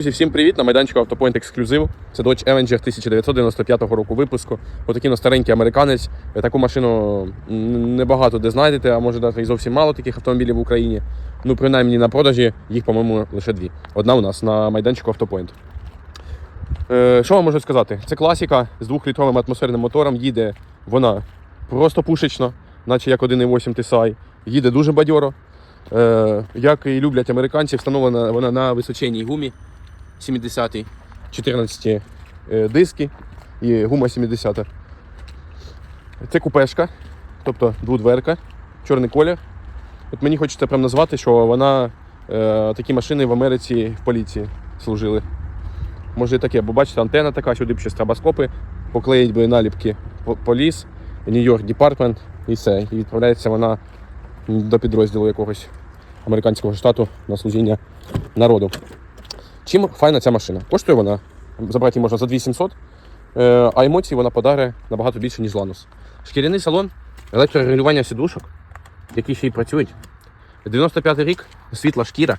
Друзі, всім привіт! На майданчику Автопоінт Ексклюзив. Це Dodge Avenger 1995 року випуску. Отакий у нас старенький американець. Таку машину небагато де знайдете, а може навіть і зовсім мало таких автомобілів в Україні. Ну, принаймні на продажі їх, по-моєму, лише дві. Одна у нас на майданчику Автопоінт. Е, що вам можу сказати? Це класіка з двохлітровим атмосферним мотором. Їде вона просто пушечно, наче як 1.8 TSI. Їде дуже бадьоро. Е, як і люблять американці, встановлена вона на височенній гумі. 70 14 е, диски і гума 70. Це купешка, тобто дводверка, чорний колір. От мені хочеться прям назвати, що вона е, такі машини в Америці в поліції служили. Може і таке, бо бачите, антенна така, сюди б ще стробоскопи, поклеїть би наліпки поліс, Нью-Йорк Департмент і все. І відправляється вона до підрозділу якогось американського штату на служіння народу. Чим файна ця машина? Коштує вона, забрати її можна за 2700, е, а емоції вона подарує набагато більше, ніж Ланус. Шкіряний салон, електрорегулювання сідушок, які ще й працюють. 95-й рік, світла шкіра,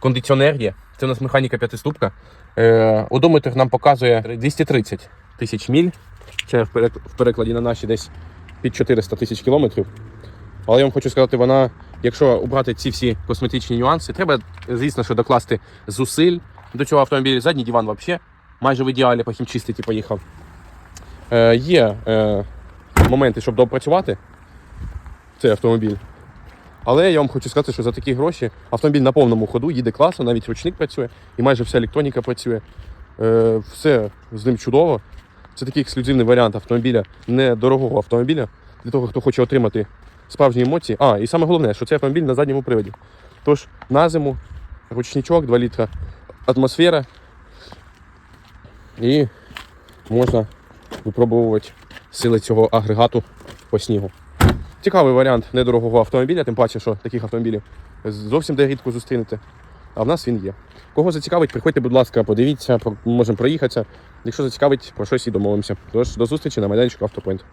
кондиціонер є. Це у нас механіка п'ятиступка. Е, Одометр нам показує 230 тисяч міль. Це в в перекладі на наші десь під 400 тисяч кілометрів. Але я вам хочу сказати, вона, якщо обрати ці всі косметичні нюанси, треба, звісно, що докласти зусиль до цього автомобіля. Задній диван взагалі майже в ідеалі, потім чистить і поїхав. Е, є е, моменти, щоб допрацювати цей автомобіль. Але я вам хочу сказати, що за такі гроші автомобіль на повному ходу їде класно, навіть ручник працює і майже вся електроніка працює. Е, все з ним чудово. Це такий ексклюзивний варіант автомобіля, недорогого автомобіля, для того, хто хоче отримати справжні емоції. А, і саме головне, що це автомобіль на задньому приводі. Тож на зиму ручничок, 2 літра атмосфера. І можна випробовувати сили цього агрегату по снігу. Цікавий варіант недорогого автомобіля, тим паче, що таких автомобілів зовсім де рідко зустрінете. А в нас він є. Кого зацікавить, приходьте, будь ласка, подивіться, можемо проїхатися. Якщо зацікавить, про щось і домовимося. Тож до зустрічі на майданчику Автопоінт.